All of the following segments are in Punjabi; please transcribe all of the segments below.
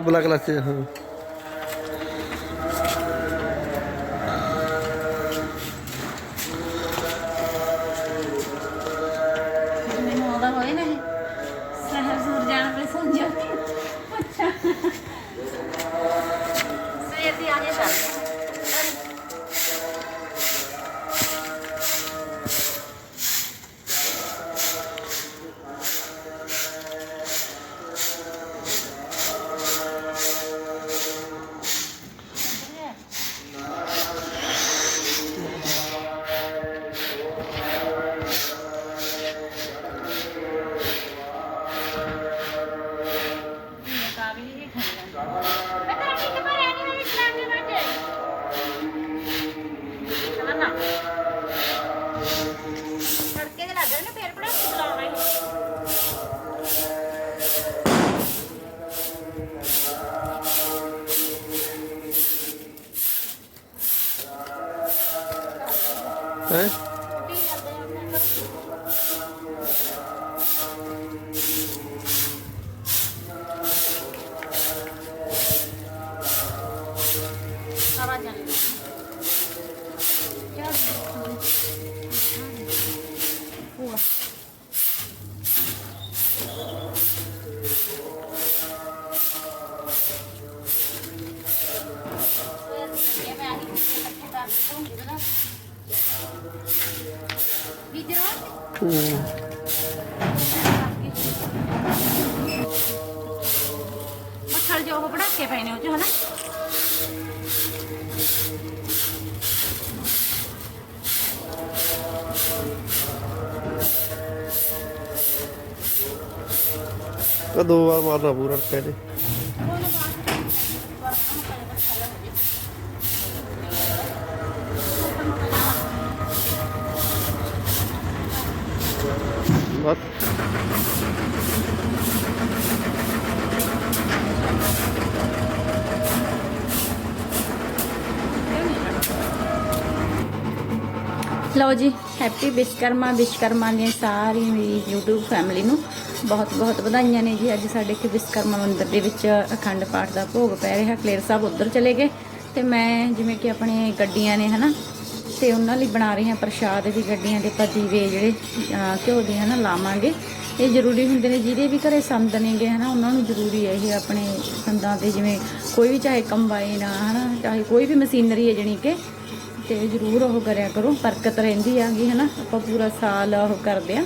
ਤਾਂ ਬਲਾ ਕਲਾਸ ਚ ਹਾਂ ਹੈ? ਹਵਾ ਮੱਛਰ ਜੋ ਉਹ ਬੜਾਕੇ ਪਏ ਨੇ ਉਹ ਚ ਹਨਾ? ਤਾਂ ਵਾਰ ਮਾਰਨਾ ਪੂਰਾ ਕਹਿੰਦੇ ਬਸ ਲਓ ਜੀ ਹੈਪੀ ਵਿਸ਼ਕਰਮਾ ਵਿਸ਼ਕਰਮਾ ਨੇ ਸਾਰੀ ਮੇਰੀ YouTube ਫੈਮਿਲੀ ਨੂੰ ਬਹੁਤ ਬਹੁਤ ਵਧਾਈਆਂ ਨੇ ਜੀ। ਅੱਜ ਸਾਡੇ ਇੱਥੇ ਵਿਸ਼ਕਰਮਾ ਮੰਦਿਰ ਦੇ ਵਿੱਚ ਅਖੰਡ ਪਾਠ ਦਾ ਭੋਗ ਪੈ ਰਿਹਾ। ਕਲੇਰ ਸਾਹਿਬ ਉੱਧਰ ਚਲੇ ਗਏ ਤੇ ਮੈਂ ਜਿਵੇਂ ਕਿ ਆਪਣੇ ਗੱਡੀਆਂ ਨੇ, ਹਨਾ ਤੇ ਉਹਨਾਂ ਲਈ ਬਣਾ ਰਹੇ ਹਾਂ ਪ੍ਰਸ਼ਾਦ ਵੀ ਗੱਡੀਆਂ ਦੇ ਆਪਾਂ ਦੀਵੇ ਜਿਹੜੇ ਘਿਓ ਦੇ ਹਨਾ ਲਾਵਾਂਗੇ। ਇਹ ਜ਼ਰੂਰੀ ਹੁੰਦੇ ਨੇ, ਜਿਹਦੇ ਵੀ ਘਰੇ ਸੰਦ ਨੇਗੇ ਹਨਾ, ਉਹਨਾਂ ਨੂੰ ਜ਼ਰੂਰੀ ਹੈ ਇਹ ਆਪਣੇ ਸੰਦਾਂ ਤੇ ਜਿਵੇਂ ਕੋਈ ਵੀ ਚਾਹੇ ਕੰਬਾਈਨ ਆ ਹਨਾ, ਚਾਹੇ ਕੋਈ ਵੀ ਮਸ਼ੀਨਰੀ ਹੈ ਜਣੀ ਕਿ, ਤੇ ਜ਼ਰੂਰ ਉਹ ਕਰਿਆ ਕਰੋ, ਬਰਕਤ ਰਹਿੰਦੀ ਆਗੀ ਹਨਾ, ਆਪਾਂ ਪੂਰਾ ਸਾਲ ਉਹ ਕਰਦੇ ਆ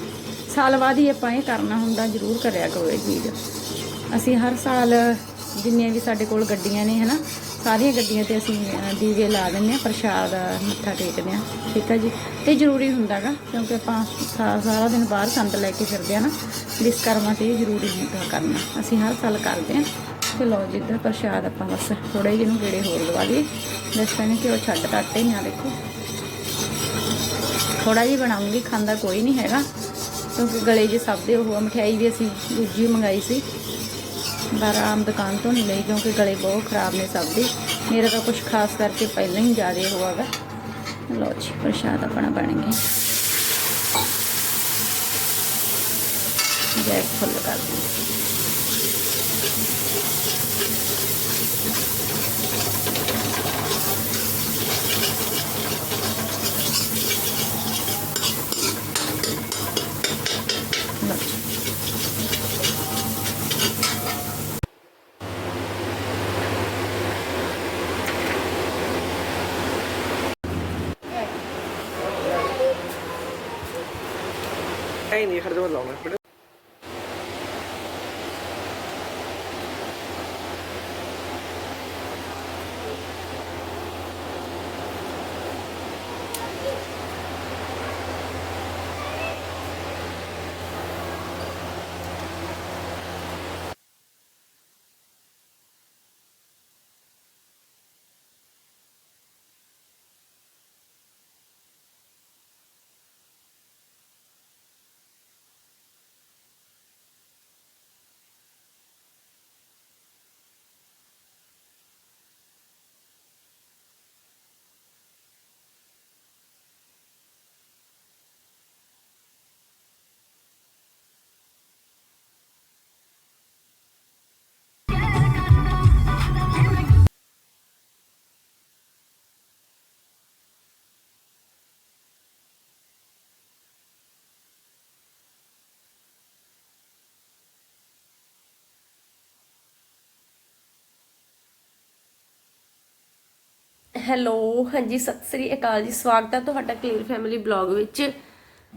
ਸਾਲ ਬਾਅਦ ਹੀ ਆਪਾਂ ਇਹ ਕਰਨਾ ਹੁੰਦਾ, ਜ਼ਰੂਰ ਕਰਿਆ ਕਰੋ ਇਹ ਚੀਜ਼। ਅਸੀਂ ਹਰ ਸਾਲ ਜਿੰਨੀਆਂ ਵੀ ਸਾਡੇ ਕੋਲ ਗੱਡੀਆਂ ਨੇ ਹਨਾ ਸਾਰੀਆਂ ਗੱਡੀਆਂ ਤੇ ਅਸੀਂ ਅ, ਦੀਵੇ ਲਾ ਦਿੰਦੇ ਆ ਪ੍ਰਸ਼ਾਦ ਮੱਥਾ ਟੇਕਦੇ ਆ ਠੀਕ ਆ ਜੀ? ਤੇ ਜ਼ਰੂਰੀ ਹੁੰਦਾਗਾ ਕਿਉਂਕਿ ਆਪਾਂ ਸਾ- ਸਾਰਾ ਦਿਨ ਬਾਹਰ ਸੰਤ ਲੈ ਕੇ ਫਿਰਦੇ ਆ ਨਾ ਇਸ ਵਿਸ਼ਕਰਮਾ ਤੇ ਇਹ ਜ਼ਰੂਰੀ ਹੁੰਦਾ ਕਰਨਾ। ਅਸੀਂ ਹਰ ਸਾਲ ਕਰਦੇ ਆ ਤੇ ਲਓ ਜੀ ਇੱਧਰ ਪ੍ਰਸ਼ਾਦ ਆਪਾਂ ਬਸ ਥੋੜੇ ਜਿਹੇ ਨੂੰ ਗੇੜੇ ਹੋਰ ਦਵਾ ਦਈਏ। ਦੱਸਦੇ ਨੇ ਕਿ ਉਹ ਛੱਡ ਟੱਟੇ ਹੀ ਆ ਦੇਖੋ। ਥੋੜਾ ਜਿਹਾ ਬਣਾਉਂਗੀ ਖਾਂਦਾ ਕੋਈ ਨਹੀਂ ਹੈਗਾ ਕਿਉਂਕਿ ਗਲੇ ਜੇ ਸਭ ਦੇ ਉਹ ਮਠਿਆਈ ਵੀ ਅਸੀਂ ਦੂਜੀ ਮੰਗਾਈ ਸੀ। ਬਾਹਰ ਆਮ ਦੁਕਾਨ ਤੋਂ ਨਹੀਂ ਲਈ ਕਿਉਂਕਿ ਗਲੇ ਬਹੁਤ ਖਰਾਬ ਨੇ ਸਭ ਦੇ। ਮੇਰਾ ਤਾਂ ਕੁਝ ਖਾਸ ਕਰਕੇ ਪਹਿਲਾਂ ਹੀ ਜ਼ਿਆਦਾ ਹੋਵਾਗਾ। ਲਓ ਜੀ, ਪ੍ਰਸ਼ਾਦ ਆਪਣਾ ਬਣ ਗਿਆ। ਜੈ ਫੁੱਲ ਕਰ ਦਿਓ ਐ ਨਹੀਂ ਖੜਦੇ ਲਾਉਣਾ ਹੈਲੋ ਹਾਂਜੀ ਸਤਿ ਸ੍ਰੀ ਅਕਾਲ ਜੀ। ਸਵਾਗਤ ਹੈ ਤੁਹਾਡਾ ਕਲੀਅਰ ਫੈਮਿਲੀ ਬਲੌਗ ਵਿੱਚ।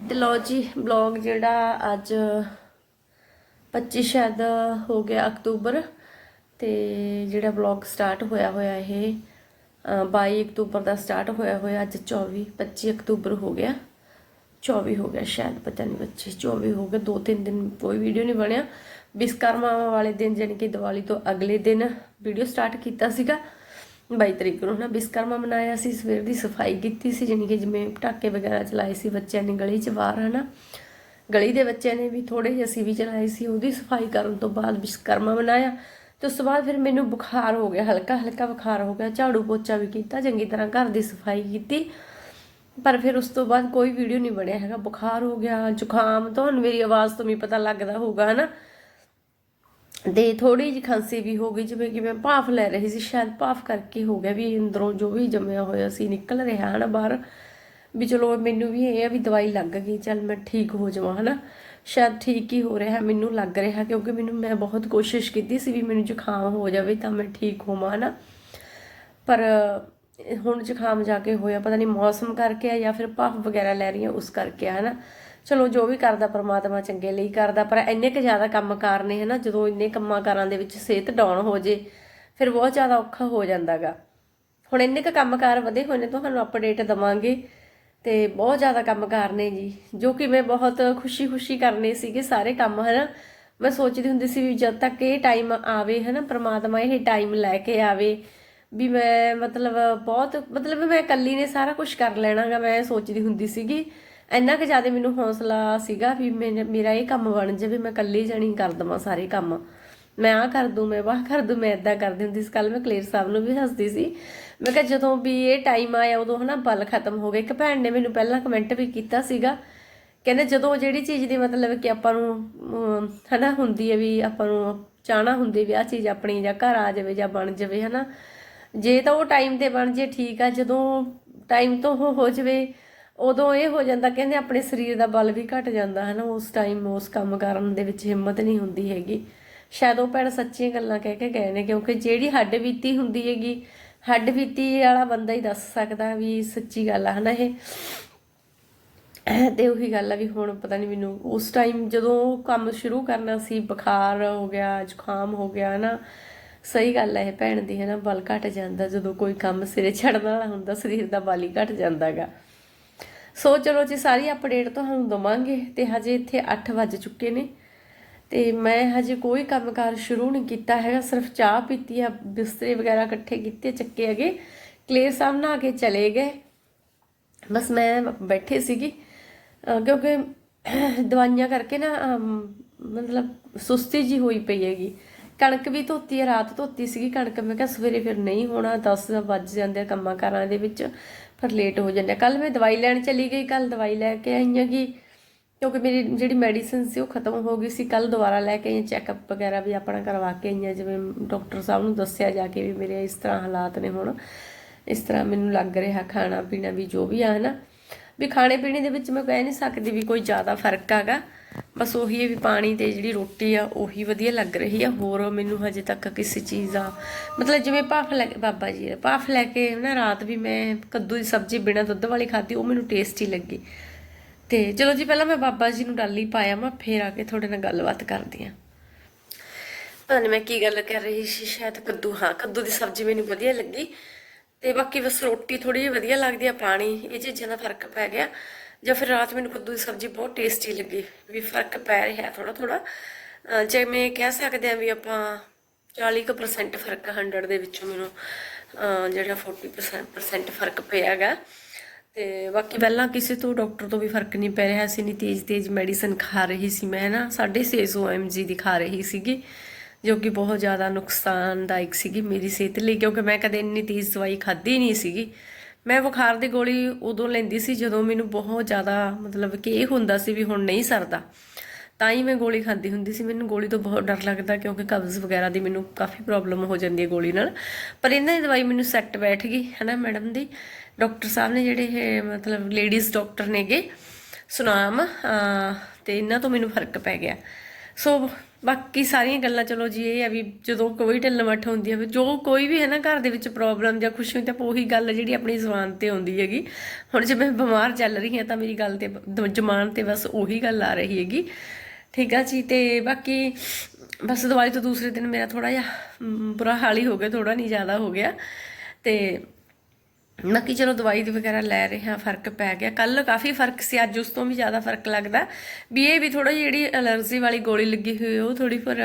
ਤੇ ਲਓ ਜੀ ਬਲੌਗ ਜਿਹੜਾ ਅੱਜ 25 ਸ਼ਾਇਦ ਹੋ ਗਿਆ ਅਕਤੂਬਰ। ਤੇ ਜਿਹੜਾ ਬਲੌਗ ਸਟਾਰਟ ਹੋਇਆ ਹੋਇਆ ਇਹ ਅ, 22 ਅਕਤੂਬਰ ਦਾ ਸਟਾਰਟ ਹੋਇਆ ਹੋਇਆ ਅੱਜ 24 25 ਅਕਤੂਬਰ ਹੋ ਗਿਆ। 24 ਹੋ ਗਿਆ ਸ਼ਾਇਦ ਪਤਾ ਨਹੀਂ ਬੱਚੇ 24 ਹੋ ਗਿਆ ਦੋ ਤਿੰਨ ਦਿਨ ਕੋਈ ਵੀਡੀਓ ਨਹੀਂ ਬਣਿਆ। ਵਿਸ਼ਕਰਮਾ ਵਾਲੇ ਦਿਨ ਜਾਣੀ ਕਿ ਦੀਵਾਲੀ ਤੋਂ ਅਗਲੇ ਦਿਨ ਵੀਡੀਓ ਸਟਾਰਟ ਕੀਤਾ ਸੀਗਾ। 22 ਤਰੀਕ ਨੂੰ ਨਾ ਵਿਸ਼ਕਰਮਾ ਮਨਾਇਆ ਸੀ, ਸਵੇਰ ਦੀ ਸਫ਼ਾਈ ਕੀਤੀ ਸੀ, ਜਾਣੀ ਕਿ ਜਿਵੇਂ ਪਟਾਕੇ ਵਗੈਰਾ ਚਲਾਏ ਸੀ ਬੱਚਿਆਂ ਨੇ ਗਲੀ 'ਚ ਬਾਹਰ, ਹਨਾ। ਗਲੀ ਦੇ ਬੱਚਿਆਂ ਨੇ ਵੀ ਥੋੜੇ ਜਿਹੇ ਅਸੀਂ ਵੀ ਚਲਾਏ ਸੀ, ਉਹਦੀ ਸਫ਼ਾਈ ਕਰਨ ਤੋਂ ਬਾਅਦ ਵਿਸ਼ਕਰਮਾ ਮਨਾਇਆ ਤੇ ਉਸ ਤੋਂ ਬਾਅਦ ਫਿਰ ਮੈਨੂੰ ਬੁਖਾਰ ਹੋ ਗਿਆ, ਹਲਕਾ ਹਲਕਾ ਬੁਖਾਰ ਹੋ ਗਿਆ, ਝਾੜੂ ਪੋਚਾ ਵੀ ਕੀਤਾ, ਚੰਗੀ ਤਰ੍ਹਾਂ ਘਰ ਦੀ ਸਫ਼ਾਈ ਕੀਤੀ। ਪਰ ਫਿਰ ਉਸ ਤੋਂ ਬਾਅਦ ਕੋਈ ਵੀਡੀਓ ਨਹੀਂ ਬਣਿਆ ਹੈਗਾ, ਬੁਖਾਰ ਹੋ ਗਿਆ, ਜ਼ੁਕਾਮ, ਤੁਹਾਨੂੰ ਮੇਰੀ ਆਵਾਜ਼ ਤੋਂ ਵੀ ਪਤਾ ਲੱਗਦਾ ਹੋਊਗਾ, ਹਨਾ। ਤੇ ਥੋੜੀ ਜਿਹੀ ਖਾਂਸੀ ਵੀ ਹੋ ਗਈ, ਜਿਵੇਂ ਕਿ ਮੈਂ ਭਾਫ ਲੈ ਰਹੀ ਸੀ, ਸ਼ਾਇਦ ਭਾਫ ਕਰਕੇ ਹੋ ਗਿਆ ਵੀ ਅੰਦਰੋਂ ਜੋ ਵੀ ਜੰਮਿਆ ਹੋਇਆ ਸੀ, ਨਿਕਲ ਰਿਹਾ ਹਨਾ ਬਾਹਰ। ਵੀ ਚਲੋ ਮੈਨੂੰ ਵੀ ਇਹ ਆ ਵੀ ਦਵਾਈ ਲੱਗ ਗਈ, ਚੱਲ ਮੈਂ ਠੀਕ ਹੋ ਜਾਵਾਂ, ਹਨਾ। ਸ਼ਾਇਦ ਠੀਕ ਹੀ ਹੋ ਰਿਹਾ, ਮੈਨੂੰ ਲੱਗ ਰਿਹਾ, ਕਿਉਂਕਿ ਮੈਨੂੰ, ਮੈਂ ਬਹੁਤ ਕੋਸ਼ਿਸ਼ ਕੀਤੀ ਸੀ ਵੀ ਮੈਨੂੰ ਜ਼ੁਕਾਮ ਹੋ ਜਾਵੇ ਤਾਂ ਮੈਂ ਠੀਕ ਹੋਵਾਂ, ਹਨਾ। ਪਰ ਹੁਣ ਜ਼ੁਕਾਮ ਜਾ ਕੇ ਹੋਇਆ, ਪਤਾ ਨਹੀਂ ਮੌਸਮ ਕਰਕੇ ਆ ਜਾਂ ਫਿਰ ਭਾਫ ਵਗੈਰਾ ਲੈ ਰਹੀ ਹਾਂ ਉਸ ਕਰਕੇ ਆ, ਹਨਾ। ਚਲੋ ਜੋ ਵੀ ਕਰਦਾ ਪਰਮਾਤਮਾ ਚੰਗੇ ਲਈ ਕਰਦਾ, ਪਰ ਇੰਨੇ ਕੁ ਜ਼ਿਆਦਾ ਕੰਮਕਾਰ ਨੇ ਹਨਾ, ਜਦੋਂ ਇੰਨੇ ਕੰਮਾਂ ਕਾਰਾਂ ਦੇ ਵਿੱਚ ਸਿਹਤ ਡਾਊਨ ਹੋ ਜੇ, ਫਿਰ ਬਹੁਤ ਜ਼ਿਆਦਾ ਔਖਾ ਹੋ ਜਾਂਦਾਗਾ। ਹੁਣ ਇੰਨੇ ਕੁ ਕੰਮਕਾਰ ਵਧੇ ਹੋਏ ਨੇ, ਤੁਹਾਨੂੰ ਅਪਡੇਟ ਦਵਾਂਗੇ। ਤੇ ਬਹੁਤ ਜ਼ਿਆਦਾ ਕੰਮਕਾਰ ਨੇ ਜੀ, ਜੋ ਕਿ ਮੈਂ ਬਹੁਤ ਖੁਸ਼ੀ-ਖੁਸ਼ੀ ਕਰਨੇ ਸੀਗੇ ਸਾਰੇ ਕੰਮ, ਹਨਾ। ਮੈਂ ਸੋਚਦੀ ਹੁੰਦੀ ਸੀ ਵੀ ਜਦ ਤੱਕ ਇਹ ਟਾਈਮ ਆਵੇ, ਹਨਾ, ਪ੍ਰਮਾਤਮਾ ਇਹ ਟਾਈਮ ਲੈ ਕੇ ਆਵੇ, ਵੀ ਮੈਂ ਮਤਲਬ ਬਹੁਤ, ਮਤਲਬ ਮੈਂ ਇਕੱਲੀ ਨੇ ਸਾਰਾ ਕੁਝ ਕਰ ਲੈਣਾਗਾ, ਮੈਂ ਸੋਚਦੀ ਹੁੰਦੀ ਸੀਗੀ। ਇੰਨਾ ਕਿ ਜ਼ਿਆਦਾ ਮੈਨੂੰ ਹੌਸਲਾ ਸੀਗਾ ਵੀ ਮੈਨੇ- ਮੇਰਾ ਇਹ ਕੰਮ ਬਣ ਜਾਵੇ ਮੈਂ ਇਕੱਲੀ ਜਣੀ ਕਰ ਦਵਾਂ ਸਾਰੇ ਕੰਮ। ਮੈਂ ਆ ਕਰ ਦੂੰ ਮੈਂ ਵਾਹ ਕਰ ਦੂੰ ਮੈਂ ਇਦਾਂ ਕਰਦੀ ਹੁੰਦੀ ਸੀ। ਕੱਲ ਮੈਂ ਕਲੇਰ ਸਾਹਿਬ ਨੂੰ ਵੀ ਹੱਸਦੀ ਸੀ। ਮੈਂ ਕਿਹਾ ਜਦੋਂ ਵੀ ਇਹ ਟਾਈਮ ਆਇਆ ਉਦੋਂ ਹਨਾ ਬਲ ਖਤਮ ਹੋ ਗਏ। ਇੱਕ ਭੈਣ ਨੇ ਮੈਨੂੰ ਪਹਿਲਾਂ ਕਮੈਂਟ ਵੀ ਕੀਤਾ ਸੀਗਾ। ਕਹਿੰਦੇ ਜਦੋਂ ਜਿਹੜੀ ਚੀਜ਼ ਦੀ ਮਤਲਬ ਕਿ ਆਪਾਂ ਨੂੰ ਅਮ, ਹਨਾ ਹੁੰਦੀ ਹੈ ਵੀ ਆਪਾਂ ਨੂੰ ਚਾਹਨਾ ਹੁੰਦੀ ਵੀ ਆ ਚੀਜ਼ ਆਪਣੀ ਜਾਂ ਘਰ ਆ ਜਾਵੇ ਜਾਂ ਬਣ ਜਾਵੇ ਹਨਾ। ਜੇ ਤਾਂ ਉਹ ਟਾਈਮ ਤੇ ਬਣ ਜੇ ਠੀਕ ਆ। ਜਦੋਂ ਟਾਈਮ ਤੋਂ ਉਹ ਹੋ ਜਾਵੇ ਉਦੋਂ ਇਹ ਹੋ ਜਾਂਦਾ, ਕਹਿੰਦੇ ਆਪਣੇ ਸਰੀਰ ਦਾ ਬਲ ਵੀ ਘਟ ਜਾਂਦਾ ਹੈ ਨਾ ਉਸ ਟਾਈਮ ਉਸ ਕੰਮ ਕਰਨ ਦੇ ਵਿੱਚ ਹਿੰਮਤ ਨਹੀਂ ਹੁੰਦੀ ਹੈਗੀ। ਸ਼ਾਇਦ ਉਹ ਭੈਣ ਸੱਚੀਆਂ ਗੱਲਾਂ ਕਹਿ ਕੇ ਗਏ ਨੇ, ਕਿਉਂਕਿ ਜਿਹੜੀ ਹੱਡ ਬੀਤੀ ਹੁੰਦੀ ਹੈਗੀ, ਹੱਡ ਬੀਤੀ ਵਾਲਾ ਬੰਦਾ ਹੀ ਦੱਸ ਸਕਦਾ ਵੀ ਸੱਚੀ ਗੱਲ ਆ ਹਨਾ ਇਹ। ਤੇ ਉਹੀ ਗੱਲ ਆ ਵੀ ਹੁਣ ਪਤਾ ਨਹੀਂ ਮੈਨੂੰ, ਉਸ ਟਾਈਮ ਜਦੋਂ ਉਹ ਕੰਮ ਸ਼ੁਰੂ ਕਰਨਾ ਸੀ, ਬੁਖਾਰ ਹੋ ਗਿਆ, ਜ਼ੁਕਾਮ ਹੋ ਗਿਆ ਨਾ ਸਹੀ ਗੱਲ ਹੈ ਇਹ ਭੈਣ ਦੀ ਹੈ ਨਾ ਬਲ ਘਟ ਜਾਂਦਾ, ਜਦੋਂ ਕੋਈ ਕੰਮ ਸਿਰੇ ਚੜਨ ਵਾਲਾ ਹੁੰਦਾ, ਸਰੀਰ ਦਾ ਬਲ ਹੀ ਘਟ ਜਾਂਦਾਗਾ। ਸੋ ਚਲੋ ਜੀ, ਸਾਰੀ ਅਪਡੇਟ ਤੁਹਾਨੂੰ ਦਵਾਂਗੇ ਤੇ ਹਜੇ ਇੱਥੇ 8 ਵੱਜ ਚੁੱਕੇ ਨੇ ਤੇ ਮੈਂ ਹਜੇ ਕੋਈ ਕੰਮਕਾਰ ਸ਼ੁਰੂ ਨਹੀਂ ਕੀਤਾ ਹੈਗਾ, ਸਿਰਫ ਚਾਹ ਪੀਤੀ ਆ, ਬਿਸਤਰੇ ਵਗੈਰਾ ਇਕੱਠੇ ਕੀਤੇ, ਚੱਕੇ ਹੈਗੇ, ਕਲੇਰ ਸਾਹਿਬ ਨਹਾ ਕੇ ਚਲੇ ਗਏ। ਬਸ ਮੈਂ ਬੈਠੇ ਸੀਗੀ ਕਿਉਂਕਿ ਦਵਾਈਆਂ ਕਰਕੇ ਨਾ ਮਤਲਬ ਸੁਸਤੀ ਜੀ ਹੋਈ ਪਈ ਹੈਗੀ। ਕਣਕ ਵੀ ਧੋਤੀ ਹੈ ਰਾਤ ਧੋਤੀ ਸੀਗੀ ਕਣਕ, ਮੈਂ ਕਿਹਾ ਸਵੇਰੇ ਫਿਰ ਨਹੀਂ ਹੋਣਾ 10 ਵੱਜ ਜਾਂਦੇ ਕੰਮਾਂ ਕਾਰਾਂ ਦੇ ਵਿੱਚ। ਪਰ ਲੇਟ ਹੋ ਜਾਂਦੇ ਕੱਲ ਮੈਂ ਦਵਾਈ ਲੈਣ ਚਲੀ ਗਈ ਕੱਲ ਦਵਾਈ ਲੈ ਕੇ ਆਈ ਹੈਗੀ ਕਿਉਂਕਿ ਮੇਰੀ ਜਿਹੜੀ ਮੈਡੀਸਿਨ ਸੀ ਉਹ ਖਤਮ ਹੋ ਗਈ ਸੀ। ਕੱਲ ਦੁਬਾਰਾ ਲੈ ਕੇ ਆਈ ਚੈੱਕਅਪ ਵਗੈਰਾ ਵੀ ਆਪਣਾ ਕਰਵਾ ਕੇ ਆਈ ਹਾਂ। ਜਿਵੇਂ ਡਾਕਟਰ ਸਾਹਿਬ ਨੂੰ ਦੱਸਿਆ ਜਾ ਕੇ ਵੀ ਮੇਰੇ ਇਸ ਤਰ੍ਹਾਂ ਹਾਲਾਤ ਨੇ ਹੁਣ। ਇਸ ਤਰ੍ਹਾਂ ਮੈਨੂੰ ਲੱਗ ਰਿਹਾ ਖਾਣਾ ਪੀਣਾ ਵੀ ਜੋ ਵੀ ਆ ਨਾ ਵੀ ਖਾਣੇ ਪੀਣੇ ਦੇ ਵਿੱਚ ਮੈਂ ਕਹਿ ਨਹੀਂ ਸਕਦੀ ਵੀ ਕੋਈ ਜ਼ਿਆਦਾ ਫ਼ਰਕ ਹੈਗਾ। ਬਸ ਉਹੀ ਵੀ ਪਾਣੀ ਤੇ ਜਿਹੜੀ ਰੋਟੀ ਆ, ਉਹੀ ਵਧੀਆ ਲੱਗ ਰਹੀ ਆ। ਹੋਰ ਮੈਨੂੰ ਹਜੇ ਤੱਕ ਕਿਸੇ ਚੀਜ਼ ਦਾ ਮਤਲਬ ਜਿਵੇਂ ਭਾਫ ਲੈ ਕੇ, ਬਾਬਾ ਜੀ, ਭਾਫ ਲੈ ਕੇ ਨਾ ਰਾਤ ਵੀ ਮੈਂ ਕੱਦੂ ਦੀ ਸਬਜ਼ੀ ਬਿਨਾਂ ਦੁੱਧ ਵਾਲੀ ਖਾਧੀ, ਉਹ ਮੈਨੂੰ ਟੇਸਟੀ ਲੱਗੀ। ਤੇ ਚਲੋ ਜੀ, ਪਹਿਲਾਂ ਮੈਂ ਬਾਬਾ ਜੀ ਨੂੰ ਡਾਲੀ ਪਾਇਆ ਮੈਂ ਫੇਰ ਆ ਕੇ ਤੁਹਾਡੇ ਨਾਲ ਗੱਲਬਾਤ ਕਰਦੀ ਆ। ਪਤਾ ਨਹੀਂ ਮੈਂ ਕੀ ਗੱਲ ਕਰ ਰਹੀ ਸੀ? ਸ਼ਾਇਦ ਕੱਦੂ, ਹਾਂ, ਕੱਦੂ ਦੀ ਸਬਜ਼ੀ ਮੈਨੂੰ ਵਧੀਆ ਲੱਗੀ। ਤੇ ਬਾਕੀ ਬਸ ਰੋਟੀ ਥੋੜੀ ਜਿਹੀ ਵਧੀਆ ਲੱਗਦੀ ਆ, ਪਾਣੀ, ਇਹ ਚੀਜ਼ਾਂ ਦਾ ਫ਼ਰਕ ਪੈ ਗਿਆ। ਜਾਂ ਫਿਰ ਰਾਤ ਮੈਨੂੰ ਕੱਦੂ ਦੀ ਸਬਜ਼ੀ ਬਹੁਤ ਟੇਸਟੀ ਲੱਗੀ ਵੀ ਫ਼ਰਕ ਪੈ ਰਿਹਾ ਥੋੜਾ ਥੋੜਾ ਜਿਵੇਂ ਕਹਿ ਸਕਦੇ ਆ ਵੀ ਆਪਾਂ 40% ਫ਼ਰਕ 100 ਦੇ ਵਿੱਚੋਂ ਮੈਨੂੰ ਅਹ, ਜਿਹੜਾ 40% ਫ਼ਰਕ ਪਿਆ ਹੈਗਾ। ਤੇ ਬਾਕੀ ਪਹਿਲਾਂ ਕਿਸੇ ਤੋਂ ਡਾਕਟਰ ਤੋਂ ਵੀ ਫ਼ਰਕ ਨਹੀਂ ਪੈ ਰਿਹਾ ਸੀ ਨਹੀਂ ਤੇਜ਼ ਤੇਜ਼ ਮੈਡੀਸਨ ਖਾ ਰਹੀ ਸੀ। ਮੈਂ ਨਾ 650 mg ਦੀ ਖਾ ਰਹੀ ਸੀਗੀ ਜੋ ਕਿ ਬਹੁਤ ਜ਼ਿਆਦਾ ਨੁਕਸਾਨਦਾਇਕ ਸੀਗੀ ਮੇਰੀ ਸਿਹਤ ਲਈ ਕਿਉਂਕਿ ਮੈਂ ਕਦੇ ਇੰਨੀ ਤੇਜ਼ ਦਵਾਈ ਖਾਧੀ ਨਹੀਂ ਸੀਗੀ। ਮੈਂ ਬੁਖਾਰ ਦੀ ਗੋਲੀ ਉਦੋਂ ਲੈਂਦੀ ਸੀ ਜਦੋਂ ਮੈਨੂੰ ਬਹੁਤ ਜ਼ਿਆਦਾ ਮਤਲਬ ਕਿ ਇਹ ਹੁੰਦਾ ਸੀ ਵੀ ਹੁਣ ਨਹੀਂ ਸਰਦਾ। ਤਾਂ ਹੀ ਮੈਂ ਗੋਲੀ ਖਾਂਦੀ ਹੁੰਦੀ ਸੀ। ਮੈਨੂੰ ਗੋਲੀ ਤੋਂ ਬਹੁਤ ਡਰ ਲੱਗਦਾ ਕਿਉਂਕਿ ਕਬਜ਼ ਵਗੈਰਾ ਦੀ ਮੈਨੂੰ ਕਾਫੀ ਪ੍ਰੋਬਲਮ ਹੋ ਜਾਂਦੀ ਹੈ ਗੋਲੀ ਨਾਲ। ਪਰ ਇਹਨਾਂ ਦੀ ਦਵਾਈ ਮੈਨੂੰ ਸੈੱਟ ਬੈਠ ਗਈ ਹੈ ਨਾ ਮੈਡਮ ਦੀ? ਡਾਕਟਰ ਸਾਹਿਬ ਨੇ ਜਿਹੜੇ ਇਹ ਮਤਲਬ ਲੇਡੀਜ਼ ਡਾਕਟਰ ਨੇਗੇ ਸੁਨਾਮ ਅਹ, ਤੇ ਇਹਨਾਂ ਤੋਂ ਮੈਨੂੰ ਫ਼ਰਕ ਪੈ ਗਿਆ। ਸੋ ਬਾਕੀ ਸਾਰੀਆਂ ਗੱਲਾਂ ਚਲੋ ਜੀ ਇਹ ਆ ਵੀ ਜਦੋਂ ਕੋਈ ਢਿੱਲ ਮੱਠ ਹੁੰਦੀ ਹੈ ਵੀ ਜੋ ਕੋਈ ਵੀ ਹੈ ਨਾ ਘਰ ਦੇ ਵਿੱਚ ਪ੍ਰੋਬਲਮ ਜਾਂ ਖੁਸ਼ੀ ਹੁੰਦੀ ਹੈ ਤਾਂ ਉਹੀ ਗੱਲ ਜਿਹੜੀ ਆਪਣੀ ਜ਼ੁਬਾਨ ਤੇ ਆਉਂਦੀ ਹੈਗੀ। ਹੁਣ ਜੇ ਮੈਂ ਬਿਮਾਰ ਚੱਲ ਰਹੀ ਹਾਂ, ਤਾਂ ਮੇਰੀ ਗੱਲ ਤੇ ਦ- ਜ਼ੁਬਾਨ ਤੇ ਬਸ ਉਹੀ ਗੱਲ ਆ ਰਹੀ ਹੈਗੀ। ਠੀਕ ਆ ਜੀ, ਤੇ ਬਾਕੀ ਬਸ ਦਵਾਈ ਤੋਂ ਦੂਸਰੇ ਦਿਨ ਮੇਰਾ ਥੋੜਾ ਜਿਹਾ ਬੁਰਾ ਹਾਲ ਹੀ ਹੋ ਗਿਆ ਥੋੜਾ ਨਹੀਂ ਜ਼ਿਆਦਾ ਹੋ ਗਿਆ। ਤੇ ਬਾਕੀ ਚਲੋ ਦਵਾਈ ਦੀ ਵਗੈਰਾ ਲੈ ਰਹੇ ਹਾਂ, ਫ਼ਰਕ ਪੈ ਗਿਆ। ਕੱਲ ਕਾਫੀ ਫ਼ਰਕ ਸੀ, ਅੱਜ ਉਸ ਤੋਂ ਵੀ ਜ਼ਿਆਦਾ ਫ਼ਰਕ ਲੱਗਦਾ। ਵੀ ਇਹ ਵੀ ਥੋੜਾ ਜਿਹੜੀ ਅਲਰਜੀ ਵਾਲੀ ਗੋਲੀ ਲੱਗੀ ਹੋਈ ਉਹ ਥੋੜੀ ਪਰ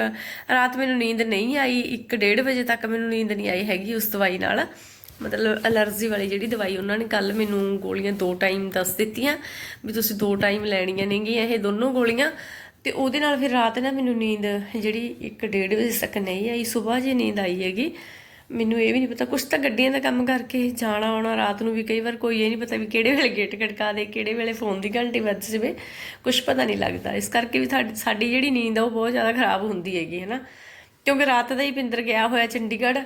ਰਾਤ ਮੈਨੂੰ ਨੀਂਦ ਨਹੀਂ ਆਈ 1:30 ਵਜੇ ਤੱਕ ਮੈਨੂੰ ਨੀਂਦ ਨਹੀਂ ਆਈ ਹੈਗੀ ਉਸ ਦਵਾਈ ਨਾਲ। ਮਤਲਬ ਅਲਰਜੀ ਵਾਲੀ ਜਿਹੜੀ ਦਵਾਈ ਉਹਨਾਂ ਨੇ ਕੱਲ ਮੈਨੂੰ ਗੋਲੀਆਂ ਦੋ ਟਾਈਮ ਦੱਸ ਦਿੱਤੀਆਂ, ਵੀ ਤੁਸੀਂ ਦੋ ਟਾਈਮ ਲੈਣੀਆਂ ਨੇਗੀਆਂ ਇਹ ਦੋਨੋਂ ਗੋਲੀਆਂ। ਤੇ ਉਹਦੇ ਨਾਲ ਫਿਰ ਰਾਤ ਨਾ ਮੈਨੂੰ ਨੀਂਦ ਜਿਹੜੀ 1:30 ਵਜੇ ਤੱਕ ਨਹੀਂ ਆਈ ਸਵੇਰ ਜੇ ਨੀਂਦ ਆਈ ਹੈਗੀ ਮੈਨੂੰ ਇਹ ਵੀ ਨਹੀਂ ਪਤਾ। ਕੁਛ ਤਾਂ ਗੱਡੀਆਂ ਦਾ ਕੰਮ ਕਰਕੇ ਜਾਣਾ ਆਉਣਾ, ਰਾਤ ਨੂੰ ਵੀ ਕਈ ਵਾਰ ਕੋਈ ਇਹ ਨਹੀਂ ਪਤਾ ਵੀ ਕਿਹੜੇ ਵੇਲੇ ਗੇਟ ਖੜਕਾ ਦੇ, ਕਿਹੜੇ ਵੇਲੇ ਫੋਨ ਦੀ ਘੰਟੀ ਵੱਜ ਜਾਵੇ। ਕੁਛ ਪਤਾ ਨਹੀਂ ਲੱਗਦਾ। ਇਸ ਕਰਕੇ ਵੀ ਸਾਡੀ ਸਾਡੀ ਜਿਹੜੀ ਨੀਂਦ ਆ ਉਹ ਬਹੁਤ ਜ਼ਿਆਦਾ ਖਰਾਬ ਹੁੰਦੀ ਹੈਗੀ ਹੈ ਨਾ ਕਿਉਂਕਿ ਰਾਤ ਦਾ ਹੀ ਪਿੰਦਰ ਗਿਆ ਹੋਇਆ ਚੰਡੀਗੜ੍ਹ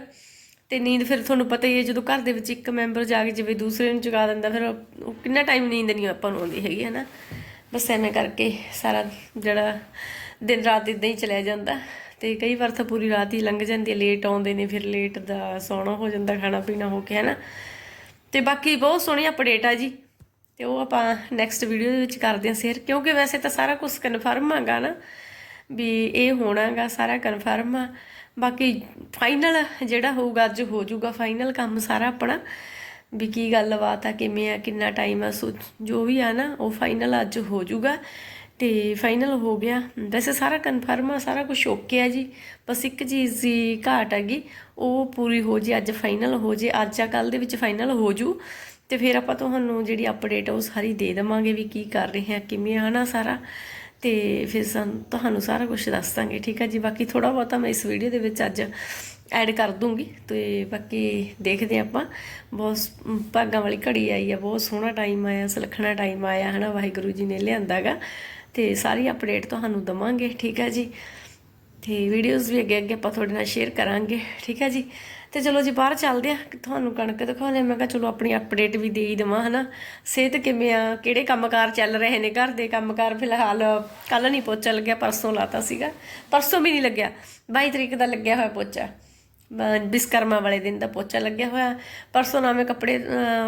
ਤੇ ਨੀਂਦ ਫਿਰ ਤੁਹਾਨੂੰ ਪਤਾ ਹੀ ਹੈ, ਜਦੋਂ ਘਰ ਦੇ ਵਿੱਚ ਇੱਕ ਮੈਂਬਰ ਜਾ ਕੇ ਜਿਵੇਂ, ਦੂਸਰੇ ਨੂੰ ਜਗਾ ਦਿੰਦਾ, ਫਿਰ ਉਹ ਕਿੰਨਾ ਟਾਈਮ ਨੀਂਦ ਨਹੀਂ ਆਪਾਂ ਨੂੰ ਆਉਂਦੀ ਹੈਗੀ ਹੈ ਨਾ ਬਸ ਐਵੇਂ ਕਰਕੇ ਸਾਰਾ ਜਿਹੜਾ ਦਿਨ ਰਾਤ ਇਦਾਂ ਹੀ ਚਲਿਆ ਜਾਂਦਾ। ਤੇ ਕਈ ਵਾਰ ਤਾਂ ਪੂਰੀ ਰਾਤ ਹੀ ਲੰਘ ਜਾਂਦੀ ਹੈ ਲੇਟ ਆਉਂਦੇ ਨੇ, ਫਿਰ ਲੇਟ ਦਾ ਸੌਣਾ ਹੋ ਜਾਂਦਾ, ਖਾਣਾ ਪੀਣਾ ਹੋ ਕੇ, ਹੈ ਨਾ? ਤੇ ਬਾਕੀ ਬਹੁਤ ਸੋਹਣੀ ਅਪਡੇਟ ਆ ਜੀ। ਤੇ ਉਹ ਆਪਾਂ ਨੈਕਸਟ ਵੀਡੀਓ ਦੇ ਵਿੱਚ ਕਰਦੇ ਹਾਂ ਸ਼ੇਅਰ ਕਿਉਂਕਿ ਵੈਸੇ ਤਾਂ ਸਾਰਾ ਕੁਝ ਕਨਫਰਮ ਹੈਗਾ ਨਾ, ਵੀ ਇਹ ਹੋਣਾਗਾ, ਸਾਰਾ ਕਨਫਰਮ ਆ। ਬਾਕੀ ਫਾਈਨਲ ਜਿਹੜਾ ਹੋਊਗਾ, ਅੱਜ ਹੋ ਜਾਊਗਾ ਫਾਈਨਲ ਕੰਮ ਸਾਰਾ ਆਪਣਾ, ਵੀ ਕੀ ਗੱਲਬਾਤ ਆ, ਕਿਵੇਂ ਆ, ਕਿੰਨਾ ਟਾਈਮ ਆ, ਸੋ ਜੋ ਵੀ ਆ ਨਾ, ਉਹ ਫਾਈਨਲ ਅੱਜ ਹੋ ਜਾਊਗਾ। ਤੇ ਫਾਈਨਲ ਹੋ ਗਿਆ। ਵੈਸੇ ਸਾਰਾ ਕਨਫਰਮ ਆ, ਸਾਰਾ ਕੁਝ ਓਕੇ ਆ ਜੀ। ਬਸ ਇੱਕ ਚੀਜ਼ ਦੀ ਘਾਟ ਹੈਗੀ ਉਹ ਪੂਰੀ ਹੋ ਜੇ, ਅੱਜ ਫਾਈਨਲ ਹੋ ਜੇ, ਅੱਜ ਆ ਕੱਲ ਦੇ ਵਿੱਚ ਫਾਈਨਲ ਹੋ ਜੂ। ਤੇ ਫਿਰ ਆਪਾਂ ਤੁਹਾਨੂੰ ਜਿਹੜੀ ਅਪਡੇਟ ਆ, ਉਹ ਸਾਰੀ ਦੇ ਦੇਵਾਂਗੇ ਵੀ ਕੀ ਕਰ ਰਹੇ ਹਾਂ ਕਿਵੇਂ ਆ ਨਾ ਸਾਰਾ। ਤੇ ਫਿਰ ਸਾਨੂੰ, ਤੁਹਾਨੂੰ ਸਾਰਾ ਕੁਝ ਦੱਸ ਦਾਂਗੇ, ਠੀਕ ਹੈ ਜੀ? ਬਾਕੀ ਥੋੜਾ ਬਹੁਤਾ ਮੈਂ ਇਸ ਵੀਡੀਓ ਦੇ ਵਿੱਚ ਅੱਜ ਐਡ ਕਰ ਦੂੰਗੀ। ਤੇ ਬਾਕੀ ਦੇਖਦੇ ਹਾਂ ਆਪਾਂ। ਬਹੁਤ ਭਾਗਾਂ ਵਾਲੀ ਘੜੀ ਆਈ ਆ, ਬਹੁਤ ਸੋਹਣਾ ਟਾਈਮ ਆਇਆ, ਸੁਲੱਖਣਾ ਟਾਈਮ ਆਇਆ, ਹਨਾ? ਵਾਹਿਗੁਰੂ ਜੀ ਨੇ ਲਿਆਂਦਾਗਾ ਤੇ ਸਾਰੀ ਅਪਡੇਟ ਤੁਹਾਨੂੰ ਦਵਾਂਗੇ, ਠੀਕ ਹੈ ਜੀ? ਤੇ ਵੀਡੀਓਜ਼ ਵੀ ਅੱਗੇ ਅੱਗੇ ਆਪਾਂ ਤੁਹਾਡੇ ਨਾਲ ਸ਼ੇਅਰ ਕਰਾਂਗੇ, ਠੀਕ ਹੈ ਜੀ? ਤੇ ਚਲੋ ਜੀ, ਬਾਹਰ ਚੱਲਦੇ ਆ ਤੁਹਾਨੂੰ ਕਣਕ ਦਿਖਾਉਂਦੇ ਹਾਂ। ਮੈਂ ਕਿਹਾ ਚਲੋ ਆਪਣੀ ਅਪਡੇਟ ਵੀ ਦੇ ਹੀ ਦੇਵਾਂ, ਹਨਾ? ਸਿਹਤ ਕਿਵੇਂ ਆ? ਕਿਹੜੇ ਕੰਮਕਾਰ ਚੱਲ ਰਹੇ ਨੇ? ਘਰ ਦੇ ਕੰਮਕਾਰ ਫਿਲਹਾਲ ਕੱਲ ਨਹੀਂ ਪੋਚਾ ਲੱਗਿਆ, ਪਰਸੋਂ ਲਾਤਾ ਸੀਗਾ। ਪਰਸੋਂ ਵੀ ਨਹੀਂ ਲੱਗਿਆ। 22 ਤਰੀਕ ਦਾ ਲੱਗਿਆ ਹੋਇਆ ਪੋਚਾ। ਵਿਸਕਰਮਾ ਵਾਲੇ ਦਿਨ ਦਾ ਪੋਚਾ ਲੱਗਿਆ ਹੋਇਆ। ਪਰਸੋਂ ਨਾ ਮੈਂ ਕੱਪੜੇ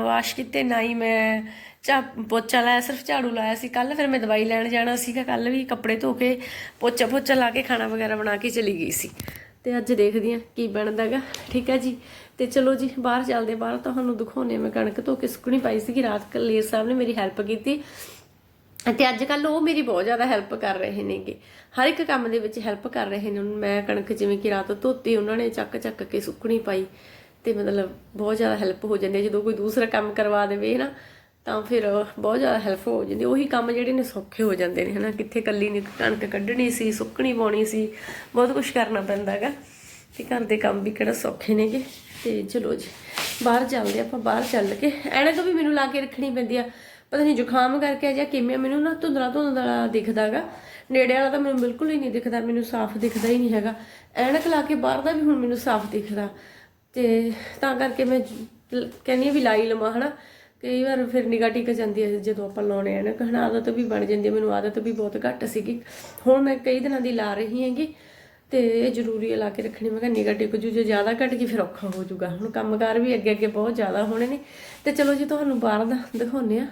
ਵਾਸ਼ ਕੀਤੇ, ਨਾ ਹੀ ਮੈਂ ਚਾ ਪੋਚਾ ਲਾਇਆ, ਸਿਰਫ ਝਾੜੂ ਲਾਇਆ ਸੀ ਕੱਲ ਫਿਰ ਮੈਂ ਦਵਾਈ ਲੈਣ ਜਾਣਾ ਸੀਗਾ ਕੱਲ ਵੀ, ਕੱਪੜੇ ਧੋ ਕੇ, ਪੋਚਾ ਪੋਚਾ ਲਾ ਕੇ ਖਾਣਾ ਵਗੈਰਾ ਬਣਾ ਕੇ ਚਲੀ ਗਈ ਸੀ। ਤੇ ਅੱਜ ਦੇਖਦੀ ਆ ਕੀ ਬਣਦਾਗਾ, ਠੀਕ ਹੈ ਜੀ? ਤੇ ਚਲੋ ਜੀ, ਬਾਹਰ ਚੱਲਦੇ ਬਾਹਰ ਤੁਹਾਨੂੰ ਦਿਖਾਉਣੇ ਮੈਂ ਕਣਕ ਧੋ ਕੇ ਸੁੱਕਣੀ ਪਾਈ ਸੀਗੀ, ਰਾਤ ਕਲੇਰ ਸਾਹਿਬ ਨੇ ਮੇਰੀ ਹੈਲਪ ਕੀਤੀ। ਤੇ ਅੱਜ ਕੱਲ ਉਹ ਮੇਰੀ ਬਹੁਤ ਜ਼ਿਆਦਾ ਹੈਲਪ ਕਰ ਰਹੇ ਨੇਗੇ। ਹਰ ਇੱਕ ਕੰਮ ਦੇ ਵਿੱਚ ਹੈਲਪ ਕਰ ਰਹੇ ਨੇ, ਮੈਂ ਕਣਕ ਜਿਵੇਂ ਕਿ ਰਾਤ ਧੋਤੀ, ਉਹਨਾਂ ਨੇ ਚੱਕ ਚੱਕ ਕੇ ਸੁੱਕਣੀ ਪਾਈ। ਤੇ ਮਤਲਬ ਬਹੁਤ ਜ਼ਿਆਦਾ ਹੈਲਪ ਹੋ ਜਾਂਦੀ ਹੈ ਜਦੋਂ ਕੋਈ ਦੂਸਰਾ ਕੰਮ ਕਰਵਾ ਦੇਵੇ ਨਾ ਤਾਂ ਫਿਰ ਬਹੁਤ ਜ਼ਿਆਦਾ ਹੈਲਪਫੁਲ ਹੋ ਜਾਂਦੀ, ਉਹੀ ਕੰਮ ਜਿਹੜੇ ਨੇ ਸੌਖੇ ਹੋ ਜਾਂਦੇ ਨੇ, ਹਨਾ? ਕਿੱਥੇ ਕੱਲੀ ਨੇ ਕਣਕ ਕੱਢਣੀ ਸੀ, ਸੁੱਕਣੀ ਪਾਉਣੀ ਸੀ, ਬਹੁਤ ਕੁਝ ਕਰਨਾ ਪੈਂਦਾ ਹੈਗਾ। ਤੇ ਘਰ ਦੇ ਕੰਮ ਵੀ ਕਿਹੜਾ ਸੌਖੇ ਨੇਗੇ ਤੇ ਚਲੋ ਜੀ, ਬਾਹਰ ਚੱਲਦੇ ਆਪਾਂ, ਬਾਹਰ ਚੱਲ ਕੇ। ਐਨਕ ਵੀ ਮੈਨੂੰ ਲਾ ਕੇ ਰੱਖਣੀ ਪੈਂਦੀ ਆ। ਪਤਾ ਨਹੀਂ ਜ਼ੁਕਾਮ ਕਰਕੇ ਜਾਂ ਕਿਵੇਂ, ਮੈਨੂੰ ਨਾ ਧੁੰਦਲਾ ਧੁੰਦਲਾ ਦਿਖਦਾਗਾ ਨੇੜੇ ਵਾਲਾ ਤਾਂ ਮੈਨੂੰ ਬਿਲਕੁਲ ਹੀ ਨਹੀਂ ਦਿਖਦਾ, ਮੈਨੂੰ ਸਾਫ਼ ਦਿਖਦਾ ਹੀ ਨਹੀਂ ਹੈਗਾ। ਐਨਕ ਲਾ ਕੇ ਬਾਹਰ ਦਾ ਵੀ ਹੁਣ ਮੈਨੂੰ ਸਾਫ਼ ਦਿਖਦਾ। ਤੇ ਤਾਂ ਕਰਕੇ ਮੈਂ ਲ- ਕਹਿੰਦੀ ਹਾਂ ਵੀ ਲਾਈ ਲਵਾਂ, ਹਨਾ? ਕਈ ਵਾਰ ਫਿਰ ਨਿਗਾਹ ਟਿਕ ਜਾਂਦੀ ਹੈ ਜਦੋਂ ਆਪਾਂ ਲਾਉਣੇ ਆ ਨਾ, ਕਹਿਣਾ ਆਦਤ ਵੀ ਬਣ ਜਾਂਦੀ ਹੈ, ਮੈਨੂੰ ਆਦਤ ਵੀ ਬਹੁਤ ਘੱਟ ਸੀਗੀ। ਹੁਣ ਮੈਂ ਕਈ ਦਿਨਾਂ ਦੀ ਲਾ ਰਹੀ ਹੈਗੀ ਤੇ ਇਹ ਜ਼ਰੂਰੀ ਹੈ ਲਾ ਕੇ ਰੱਖਣੀ। ਮੈਂ ਕਿਹਾ ਨਿਗਾਹ ਟਿਕ ਜੂ, ਜੇ ਜ਼ਿਆਦਾ ਘਟ ਗਈ ਫਿਰ ਔਖਾ ਹੋ ਜਾਊਗਾ ਹੁਣ ਕੰਮਕਾਰ ਵੀ ਅੱਗੇ ਅੱਗੇ ਬਹੁਤ ਜ਼ਿਆਦਾ ਹੋਣੇ ਨੇ। ਤੇ ਚਲੋ ਜੀ, ਤੁਹਾਨੂੰ ਬਾਹਰ ਦਾ ਦਿਖਾਉਨੇ ਆ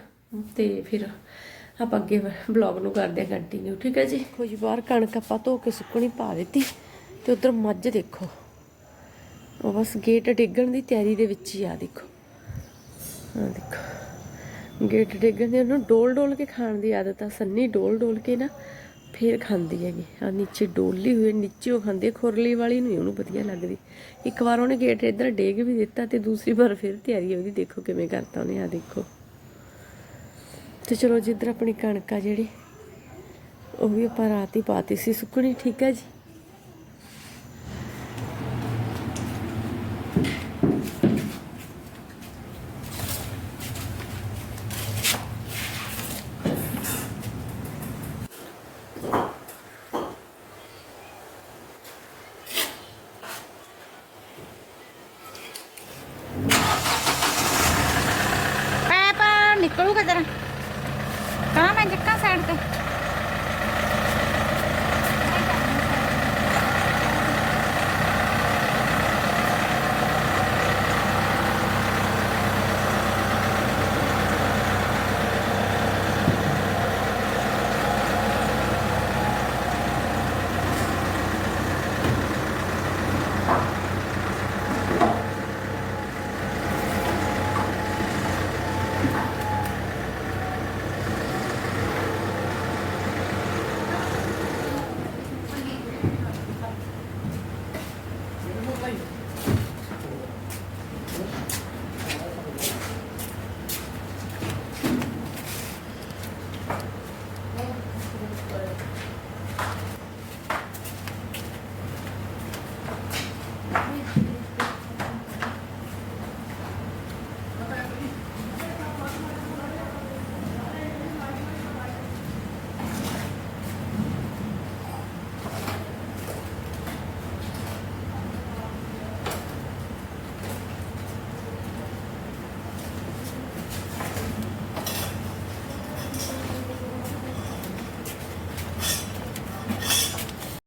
ਤੇ ਫਿਰ ਆਪਾਂ ਅੱਗੇ ਬਲੌਗ ਨੂੰ ਕਰਦੇ ਆ ਕੰਟੀਨਿਊ ਠੀਕ ਹੈ ਜੀ? ਕੋਈ ਬਾਹਰ ਕਣਕ ਆਪਾਂ ਧੋ ਕੇ ਸੁੱਕਣੀ ਪਾ ਦਿੱਤੀ ਤੇ ਉਧਰ ਮੱਝ ਦੇਖੋ। ਉਹ ਬਸ ਗੇਟ ਡਿੱਗਣ ਦੀ ਤਿਆਰੀ ਦੇ ਵਿੱਚ ਹੀ ਆ, ਦੇਖੋ। ਆ ਦੇਖੋ। ਗੇਟ ਡਿੱਗਣ ਦੀ ਉਹਨੂੰ ਡੋਲ ਡੋਲ ਕੇ ਖਾਣ ਦੀ ਆਦਤ ਆ, ਸੰਨੀ ਡੋਲ ਡੋਲ ਕੇ ਨਾ ਫੇਰ ਖਾਂਦੀ ਹੈਗੀ। ਆ ਨੀਚੇ ਡੋਲੀ ਹੋਈ, ਨੀਚੇ ਉਹ ਖਾਂਦੀ ਖੁਰਲੀ ਵਾਲੀ ਨੂੰ ਉਹਨੂੰ ਵਧੀਆ ਲੱਗਦੀ। ਇੱਕ ਵਾਰ ਉਹਨੇ ਗੇਟ ਇੱਧਰ ਡੇਗ ਵੀ ਦਿੱਤਾ ਤੇ ਦੂਸਰੀ ਵਾਰ ਫਿਰ ਤਿਆਰੀ ਉਹਦੀ ਦੇਖੋ ਕਿਵੇਂ ਕਰਤਾ ਉਹਨੇ ਆ ਦੇਖੋ। ਤੇ ਚਲੋ ਜਿੱਧਰ ਆਪਣੀ ਕਣਕ ਆ ਜਿਹੜੀ, ਉਹ ਵੀ ਆਪਾਂ ਰਾਤ ਹੀ ਪਾਤੀ ਸੀ। ਸੁੱਕਣੀ ਠੀਕ ਹੈ ਜੀ?